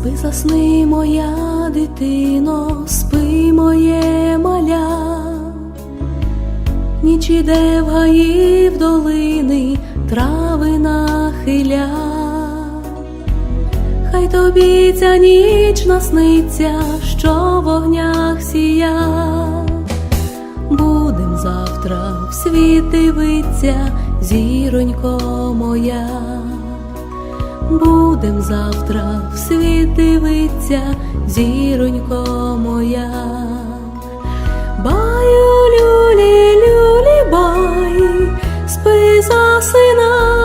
Спи, засни, моя дитино, спи моє маля, ніч іде в гаї в долини, трави нахиля, хай тобі ця ніч насниться, що в огнях сія. Будем завтра в світ дивиться, зіронько моя. Будем завтра в світ дивиться, зіронько моя. Баю люлі, люлі, бай, спи засинай,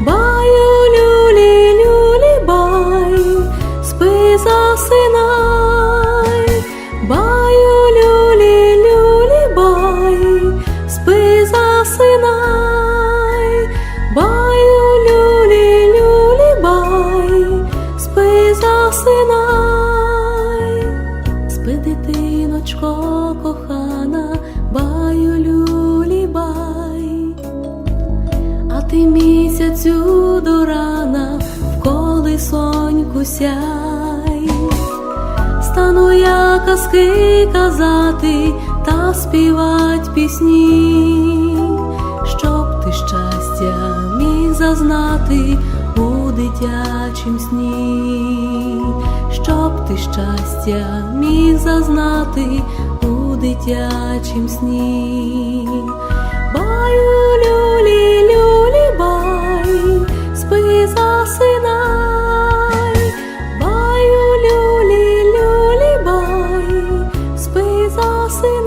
баю люлі, люлі, бай, спи засинай, баю люлі, люлі, бай, спи засинай, дитиночко кохана, баю люлі, бай, а ти місяцю до рана в колисоньку сяй. Стану я казки казати та співать пісні, щоб ти щастя міг зазнати у дитячім сні, щоб ти щастя міг зазнати у дитячім сні. Баю, люлі, люлі, бай, спи засинай, баю, люлі, люлі, бай, спи засинай.